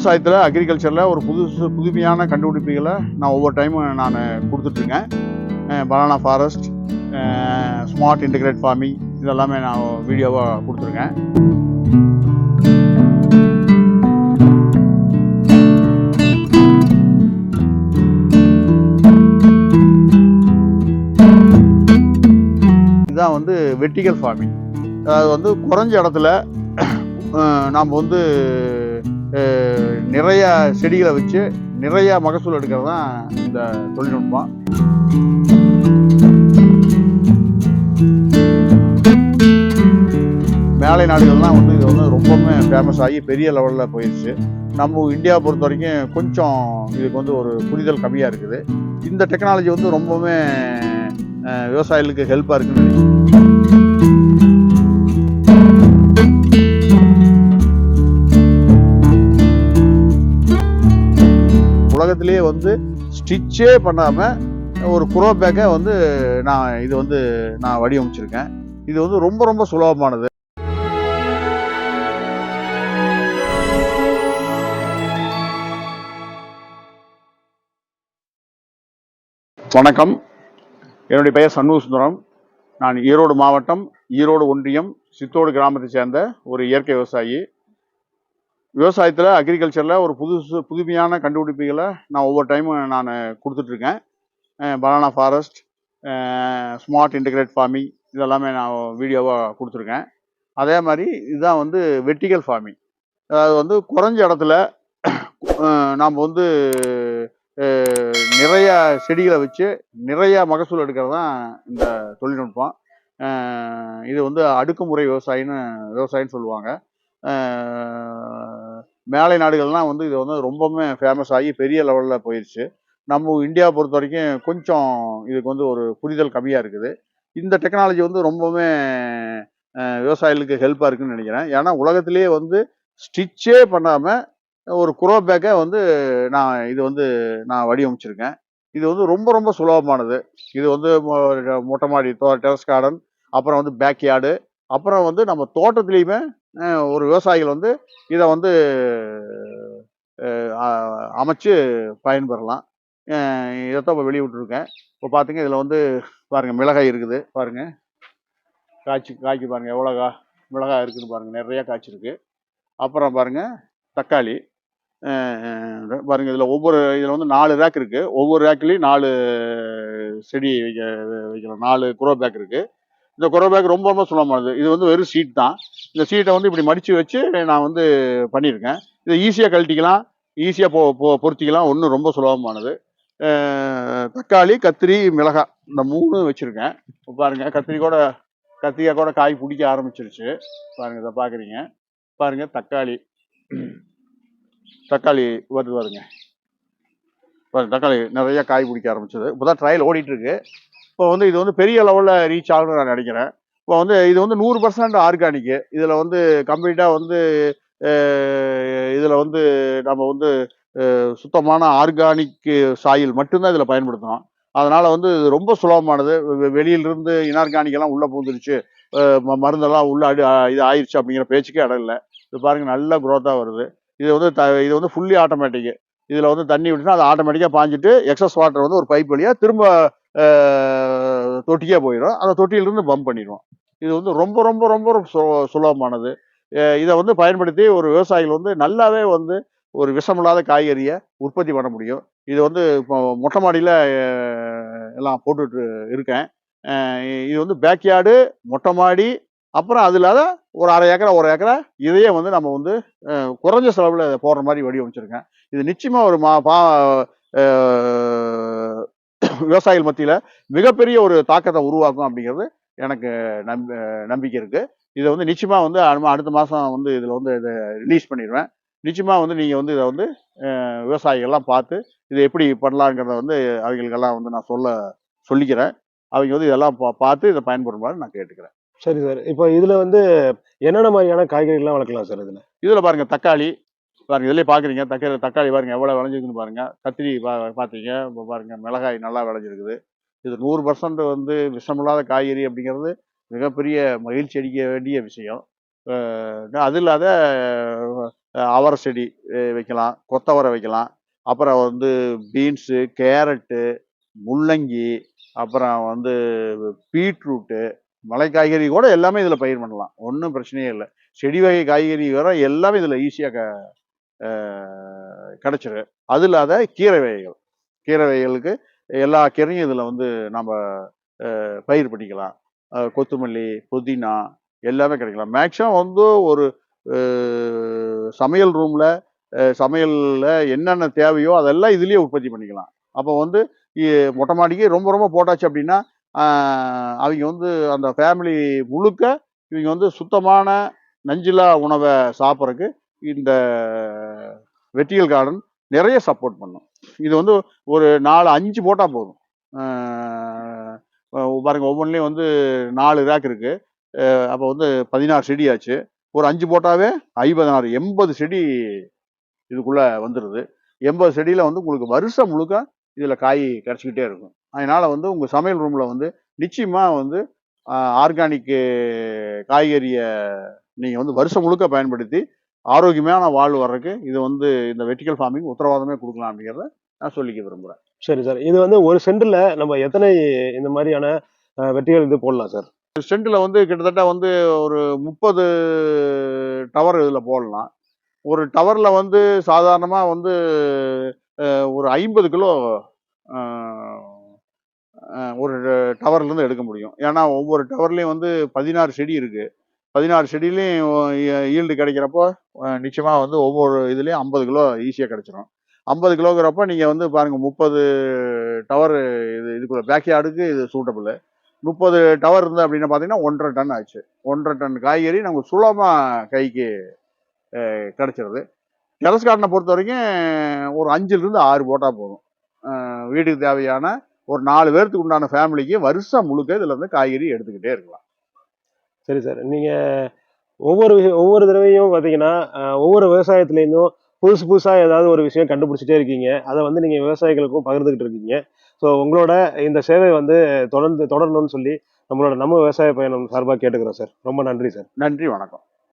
விவசாயத்தில் அக்ரிகல்ச்சரில் ஒரு புதுசு புதுமையான கண்டுபிடிப்புகளை நான் ஒவ்வொரு டைமும் நான் கொடுத்துட்ருக்கேன். Banana forest smart integrate farming இதெல்லாமே நான் வீடியோவாக கொடுத்துருக்கேன். இதுதான் வந்து வெர்டிகல் ஃபார்மிங் அதாவது வந்து குறைஞ்ச இடத்துல நாம் வந்து நிறைய செடிகளை வச்சு நிறைய மகசூல் எடுக்கிறது தான் இந்த தொழில்நுட்பம். மேலை நாடுகள்லாம் வந்து இது வந்து ரொம்பவுமே ஃபேமஸ் ஆகி பெரிய லெவலில் போயிடுச்சு நம்ம இந்தியா பொறுத்த வரைக்கும் கொஞ்சம் இதுக்கு வந்து ஒரு புரிதல் கம்மியாக இருக்குது. இந்த டெக்னாலஜி வந்து ரொம்பவுமே விவசாயிகளுக்கு ஹெல்ப்பாக இருக்குன்னு உலகத்திலேயே வந்து ஸ்டிச்சே பண்ணாமல் ஒரு குரோ பேக்கை வந்து நான் இது வந்து நான் வடிவமைச்சிருக்கேன். இது வந்து ரொம்ப ரொம்ப சுலபமானது. வணக்கம். என்னுடைய பெயர் சண்முக சுந்தரம். நான் ஈரோடு மாவட்டம் ஈரோடு ஒன்றியம் சித்தோடு கிராமத்தை சேர்ந்த ஒரு இயற்கை விவசாயி. விவசாயத்தில் அக்ரிகல்ச்சரில் ஒரு புதுசு புதுமையான கண்டுபிடிப்புகளை நான் ஒவ்வொரு டைமும் நான் கொடுத்துட்ருக்கேன். Banana forest smart integrate farming இதெல்லாமே நான் வீடியோவாக கொடுத்துருக்கேன். அதே மாதிரி இதுதான் வந்து வெர்டிகல் ஃபார்மிங் அதாவது வந்து குறைஞ்ச இடத்துல நாம் வந்து நிறைய செடிகளை வச்சு நிறைய மகசூல் எடுக்கிறது தான் இந்த தொழில்நுட்பம். இது வந்து அடுக்குமுறை விவசாயின்னு விவசாயின்னு சொல்லுவாங்க. மேலை நாடுகள்லாம் வந்து இது வந்து ரொம்பவுமே ஃபேமஸ் ஆகி பெரிய லெவலில் போயிடுச்சு நம்ம இந்தியாவை பொறுத்த வரைக்கும் கொஞ்சம் இதுக்கு வந்து ஒரு புரிதல் கம்மியாக இருக்குது. இந்த டெக்னாலஜி வந்து ரொம்பவுமே விவசாயிகளுக்கு ஹெல்ப்பாக இருக்குன்னு நினைக்கிறேன். ஏன்னா உலகத்திலேயே வந்து ஸ்டிச்சே பண்ணாமல் ஒரு குரோ பேக்கை வந்து நான் இது வந்து நான் வடிவமைச்சிருக்கேன். இது வந்து ரொம்ப ரொம்ப சுலபமானது. இது வந்து மொட்டை மாடி டெரஸ் கார்டன் அப்புறம் வந்து பேக் யார்டு அப்புறம் வந்து நம்ம தோட்டத்துலேயுமே ஒரு விவசாயிகள் வந்து இதை வந்து அமைச்சு பயன்பெறலாம். இதைத்தான் இப்போ வெளியே விட்டுருக்கேன் இப்போ பார்த்துங்க இதில் வந்து பாருங்கள் மிளகாய் இருக்குது. பாருங்கள் காய்ச்சி காய்க்கு பாருங்கள் எவ்வளோ கா மிளகாய் இருக்குதுன்னு பாருங்கள் நிறையா காய்ச்சிருக்கு. அப்புறம் பாருங்கள் தக்காளி. பாருங்கள் இதில் ஒவ்வொரு இதில் வந்து நாலு ரேக் இருக்குது ஒவ்வொரு ரேக்லேயும் நாலு செடி வைக்க வைக்கலாம். நாலு குரோ பேக் இருக்குது இந்த குரோ பேக் ரொம்ப ரொம்ப சுலபமானது. இது வந்து வெறும் சீட் தான். இந்த சீட்டை வந்து இப்படி மடித்து வச்சு நான் வந்து பண்ணியிருக்கேன். இதை ஈஸியாக கழட்டிக்கலாம் ஈஸியாக பொ பொ பொருத்திக்கலாம். ஒன்றும் ரொம்ப சுலபமானது. தக்காளி கத்திரி மிளகாய் இந்த மூணு வச்சுருக்கேன். இப்போ பாருங்கள் கத்திரி கூட கத்திரிக்காய் கூட காய் பிடிக்க ஆரம்பிச்சிருச்சு. பாருங்கள் இதை பார்க்குறீங்க பாருங்கள் தக்காளி. தக்காளி வருது பாருங்க. பாருங்க தக்காளி நிறையா காய் பிடிக்க ஆரம்பிச்சது. இப்போ தான் ட்ரையல் ஓடிட்டுருக்கு இப்போ வந்து இது வந்து பெரிய லெவலில் ரீச் ஆகணும்னு நான் நினைக்கிறேன். இப்போ வந்து இது வந்து நூறு பர்சன்ட் ஆர்கானிக்கு இதில் வந்து கம்ப்ளீட்டாக வந்து இதில் வந்து நம்ம வந்து சுத்தமான ஆர்கானிக் சாயில் மட்டும்தான் இதில் பயன்படுத்தணும் அதனால் வந்து இது ரொம்ப சுலபமானது. வெ- வெளியிலிருந்து இனார்கானிக்கெல்லாம் உள்ளே பூந்துருச்சு. ம- மருந்தெல்லாம் உள்ள அடி இது ஆயிடுச்சு அப்படிங்கிற பேச்சுக்கே இடம் இல்லை இது பாருங்கள் நல்ல குரோத்தாக வருது. இது வந்து த இது வந்து ஃபுல்லி ஆட்டோமேட்டிக்கு இதில் வந்து தண்ணி விட்டுனா அது ஆட்டோமேட்டிக்காக பாஞ்சிட்டு எக்ஸஸ் வாட்டர் வந்து ஒரு பைப் வழியாக திரும்ப தொட்டிக்கே போயிடும். அந்த தொட்டியிலிருந்து பம்ப் பண்ணிடுவோம். இது வந்து ரொம்ப ரொம்ப ரொம்ப சு- சுலபமானது. இதை வந்து பயன்படுத்தி ஒரு விவசாயிகள் வந்து நல்லாவே வந்து ஒரு விஷமில்லாத காய்கறியை உற்பத்தி பண்ண முடியும். இது வந்து இப்போ மொட்டை மாடியில் எல்லாம் போட்டுட்டு இருக்கேன். இது வந்து பேக்யார்டு மொட்டை மாடி அப்புறம் அது இல்லாத ஒரு அரை ஏக்கரா ஒரு ஏக்கரா இதையே வந்து நம்ம வந்து குறைஞ்ச செலவில் போடுற மாதிரி வடிவமைச்சிருக்கேன். இது நிச்சயமாக ஒரு மா பா விவசாயிகள் மத்தியில் மிகப்பெரிய ஒரு தாக்கத்தை உருவாக்கும் அப்படிங்கிறது எனக்கு நம்ப நம்பிக்கை இருக்குது இதை வந்து நிச்சயமாக வந்து அடுத்த மாதம் வந்து இதில் வந்து இதை ரிலீஸ் பண்ணிடுவேன். நிச்சயமாக வந்து நீங்கள் வந்து இதை வந்து விவசாயிகள்லாம் பார்த்து இதை எப்படி பண்ணலாங்கிறத வந்து அவங்களுக்கெல்லாம் வந்து நான் சொல்ல சொல்லிக்கிறேன். அவங்க வந்து இதெல்லாம் பா பார்த்து இதை பயன்படுமாறு நான் கேட்டுக்கிறேன். சரி சார். இப்போ இதுல வந்து என்னென்ன மாதிரியான காய்கறிகள்லாம் வளர்க்கலாம் சார் இதுல? இதில் பாருங்க தக்காளி. பாருங்க இதுலயே பார்க்குறீங்க தக்காளி தக்காளி பாருங்க எவ்வளோ விளைஞ்சிருக்குன்னு பாருங்க. கத்திரி பா பார்த்தீங்க இப்போ பாருங்க மிளகாய் நல்லா விளைஞ்சிருக்குது. இது நூறு பர்சன்ட் வந்து விஷமில்லாத காய்கறி அப்படிங்கிறது மிகப்பெரிய மகிழ்ச்சி அளிக்க வேண்டிய விஷயம். அது இல்லாத அவரை செடி வைக்கலாம் கொத்தவரை வைக்கலாம். அப்புறம் வந்து பீன்ஸு கேரட்டு முள்ளங்கி அப்புறம் வந்து பீட்ரூட்டு மலை காய்கறி கூட எல்லாமே இதில் பயிர் பண்ணலாம். ஒன்றும் பிரச்சனையே இல்லை. செடி வகை காய்கறி வர எல்லாமே இதில் ஈஸியாக க கிடச்சிரு அது இல்லாத கீரை வகைகள். கீரை வகைகளுக்கு எல்லா கீரையும் இதில் வந்து நம்ம பயிர் பண்ணிக்கலாம். கொத்தமல்லி புதினா எல்லாமே கிடைக்கலாம். மேக்ஸிமம் வந்து ஒரு சமையல் ரூமில் சமையலில் என்னென்ன தேவையோ அதெல்லாம் இதுலேயே உற்பத்தி பண்ணிக்கலாம். அப்போ வந்து மொட்டை மாடிக்கு ரொம்ப ரொம்ப போட்டாச்சு அப்படின்னா அவங்க வந்து அந்த ஃபேமிலி முழுக்க இவங்க வந்து சுத்தமான நஞ்சிலா உணவை சாப்பிட்றதுக்கு இந்த வெட்டியல் கார்டன் நிறைய சப்போர்ட் பண்ணும். இது வந்து ஒரு நாலு அஞ்சு போட்டால் போதும். பாருங்க ஒவ்வொன்றிலையும் வந்து நாலு ரேக் இருக்கு. அப்போ வந்து பதினாறு செடி ஆச்சு. ஒரு அஞ்சு போட்டாவே ஐம்பதனாறு எண்பது செடி இதுக்குள்ளே வந்துடுது எண்பது செடியில் வந்து உங்களுக்கு வருஷம் முழுக்க இதில் காய் கிடைச்சிக்கிட்டே இருக்கும். அதனால் வந்து உங்கள் சமையல் ரூமில் வந்து நிச்சயமாக வந்து ஆர்கானிக்கு காய்கறியை நீங்கள் வந்து வருஷம் முழுக்க பயன்படுத்தி ஆரோக்கியமான வாழ்வு வர்றதுக்கு இது வந்து இந்த வெர்டிக்கல் ஃபார்மிங் உத்தரவாதமே கொடுக்கலாம் அப்படிங்கிறத நான் சொல்லிக்க விரும்புறேன். சரி சார் இது வந்து ஒரு சென்ட்ல நம்ம எத்தனை இந்த மாதிரியான வெட்டிகள் இது போடலாம் சார்? சென்டில் வந்து கிட்டத்தட்ட வந்து ஒரு முப்பது டவர் இதில் போடலாம். ஒரு டவரில் வந்து சாதாரணமாக வந்து ஒரு ஐம்பது கிலோ ஒரு டவர்லேருந்து எடுக்க முடியும். ஏன்னா ஒவ்வொரு டவர்லேயும் வந்து பதினாறு செடி இருக்குது பதினாறு செடியிலையும் ஈல்டு கிடைக்கிறப்போ நிச்சயமாக வந்து ஒவ்வொரு இதுலேயும் ஐம்பது கிலோ ஈஸியாக கிடைச்சிரும். ஐம்பது கிலோங்கிறப்ப நீங்கள் வந்து பாருங்கள் முப்பது டவர் இது இதுக்குள்ள பேக்யார்டுக்கு இது சூட்டபிள் முப்பது டவர் இருந்து அப்படின்னு பார்த்தீங்கன்னா ஒன்றரை டன் ஆச்சு. ஒன்றரை டன் காய்கறி நமக்கு சுலபமாக கைக்கு கிடச்சிருது கிடைச்சிருது. டெரஸ் கார்டனை பொறுத்த வரைக்கும் ஒரு அஞ்சுலேருந்து ஆறு போட்டால் போதும். வீட்டுக்கு தேவையான ஒரு நாலு பேர்த்துக்கு உண்டான ஃபேமிலிக்கு வருஷம் முழுக்க இதில் இருந்து காய்கறி எடுத்துக்கிட்டே இருக்கலாம். சரி சார். நீங்கள் ஒவ்வொரு விஷயம் ஒவ்வொரு தடவையும் பார்த்தீங்கன்னா ஒவ்வொரு விவசாயத்துலேருந்தும் புதுசு புதுசாக ஏதாவது ஒரு விஷயம் கண்டுபிடிச்சிட்டே இருக்கீங்க. அதை வந்து நீங்கள் விவசாயிகளுக்கும் பகிர்ந்துகிட்டு இருக்கீங்க. ஸோ உங்களோட இந்த சேவை வந்து தொடர்ந்து தொடரணும்னு சொல்லி நம்மளோட நம்ம விவசாய பயணம் சார்பாக கேட்டுக்கிறோம் சார். ரொம்ப நன்றி சார். நன்றி வணக்கம்.